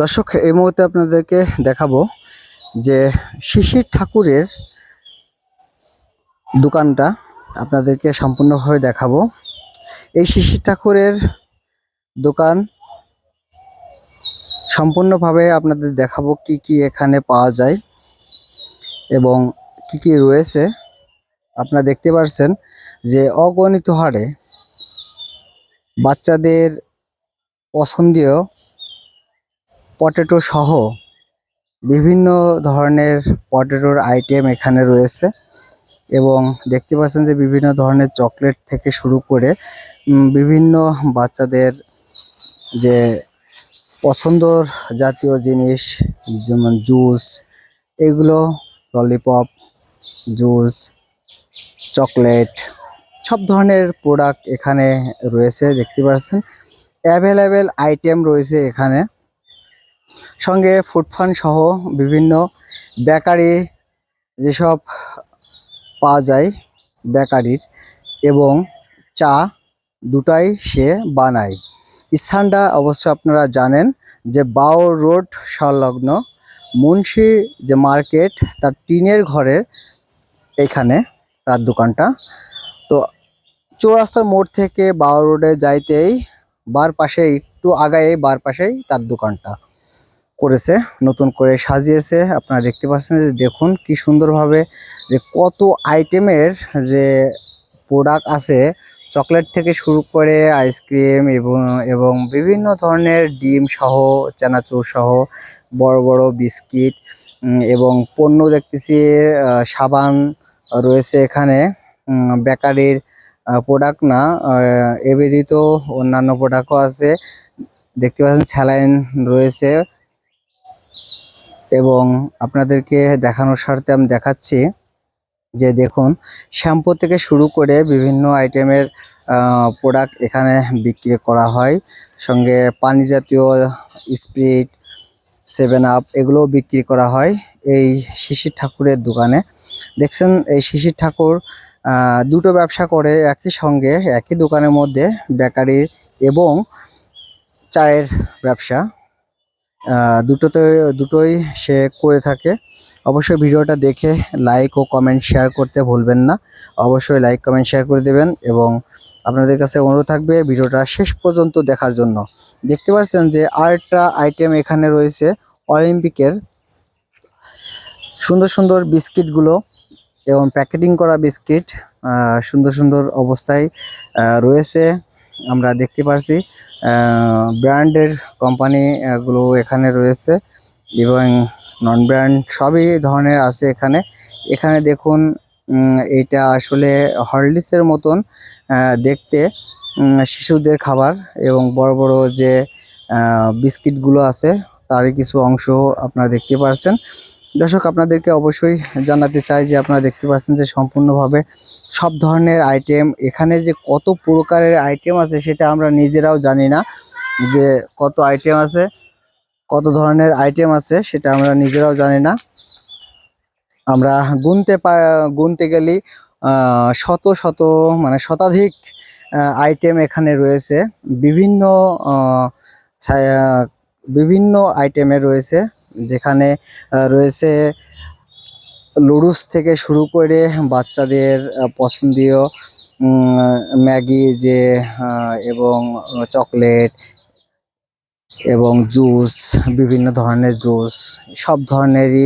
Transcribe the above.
দর্শক, এই মুহূর্তে আপনাদেরকে দেখাবো যে শিশির ঠাকুরের দোকানটা আপনাদেরকে সম্পূর্ণভাবে দেখাবো। এই শিশির ঠাকুরের দোকান সম্পূর্ণভাবে আপনাদের দেখাবো কি কি এখানে পাওয়া যায় এবং কি কি রয়েছে। আপনারা দেখতে পাচ্ছেন যে অগণিত হারে বাচ্চাদের পছন্দীয় পটেটো সহ বিভিন্ন ধরনের পটেটোর আইটেম এখানে রয়েছে এবং দেখতে পাচ্ছেন যে বিভিন্ন ধরনের চকলেট থেকে শুরু করে বিভিন্ন বাচ্চাদের যে পছন্দর জাতীয় জিনিস, যেমন জুস এগুলো ললিপপ জুস চকলেট সব ধরনের প্রোডাক্ট এখানে রয়েছে, দেখতে পাচ্ছেন। অ্যাভেলেবেল আইটেম রয়েছে এখানে। সঙ্গে ফুডফান সহ বিভিন্ন বেকারি যেসব পাওয়া যায় বেকারির এবং চা দুটাই সে বানায়। স্থানটা অবশ্য আপনারা জানেন যে বাও রোড সংলগ্ন মুন্সি যে মার্কেট তার টিনের ঘরের এখানে তার দোকানটা। তো চৌরাস্তার মোড় থেকে বাও রোডে যাইতেই বার পাশে একটু আগায় বার পাশেই তার দোকানটা। করেছে, নতুন করে সাজিয়েছে। আপনারা দেখতে পাচ্ছেন যে দেখুন কি সুন্দরভাবে যে কত আইটেমের যে প্রোডাক্ট আছে চকলেট থেকে শুরু করে আইসক্রিম এবং এবং বিভিন্ন ধরনের ডিম সহ, চানাচুর সহ, বড় বড় বিস্কিট এবং পণ্য দেখতেছি সাবান রয়েছে এখানে। বেকারির প্রোডাক্ট না এ ব্যতীত অন্যান্য প্রোডাক্টও আছে। দেখতে পাচ্ছেন স্যালাইন রয়েছে। এবং আপনাদেরকে দেখানোর স্বার্থে আমি দেখাচ্ছি যে দেখুন, শ্যাম্পু থেকে শুরু করে বিভিন্ন আইটেমের প্রোডাক্ট এখানে বিক্রি করা হয়। সঙ্গে পানি জাতীয় স্প্রিট সেভেন আপ এগুলোও বিক্রি করা হয় এই শিশির ঠাকুরের দোকানে। দেখছেন, এই শিশির ঠাকুর দুটো ব্যবসা করে একই সঙ্গে একই দোকানের মধ্যে বেকারির এবং চায়ের ব্যবসা। দুটোতে, দুটোই সে করে থাকে। অবশ্যই ভিডিওটা দেখে লাইক ও কমেন্ট শেয়ার করতে ভুলবেন না। অবশ্যই লাইক কমেন্ট শেয়ার করে দেবেন এবং আপনাদের কাছে অনুরোধ থাকবে ভিডিওটা শেষ পর্যন্ত দেখার জন্য। দেখতে পাচ্ছেন যে আরেকটা আইটেম এখানে রয়েছে অলিম্পিকের সুন্দর সুন্দর বিস্কিটগুলো এবং প্যাকেটিং করা বিস্কিট সুন্দর সুন্দর অবস্থায় রয়েছে। আমরা দেখতে পারছি। ব্র্যান্ডের কোম্পানি গুলো এখানে রয়েছে এবং নন ব্র্যান্ড সবই ধরনের আছে এখানে। এখানে দেখুন এটা আসলে হরলিক্সের মতন দেখতে শিশুদের খাবার এবং বড় বড় যে বিস্কিটগুলো আছে, তারই কিছু অংশ আপনারা দেখতে পারছেন। দর্শক আপনাদেরকে অবশ্যই জানাতে চাই যে আপনারা দেখতে পাচ্ছেন যে সম্পূর্ণভাবে সব ধরনের আইটেম এখানে যে কত প্রকারের আইটেম আছে সেটা আমরা নিজেরাও জানি না যে কত আইটেম আছে কত ধরনের আইটেম আছে সেটা আমরা নিজেরাও জানি না। আমরা গুনতে গুনতে আহ, শত শত মানে শতাধিক আইটেম এখানে রয়েছে। বিভিন্ন বিভিন্ন আইটেমের রয়েছে। যেখানে রয়েছে লুডুস থেকে শুরু করে বাচ্চাদের পছন্দীয় ম্যাগি যে এবং চকলেট এবং জুস, বিভিন্ন ধরনের জুস, সব ধরনেরই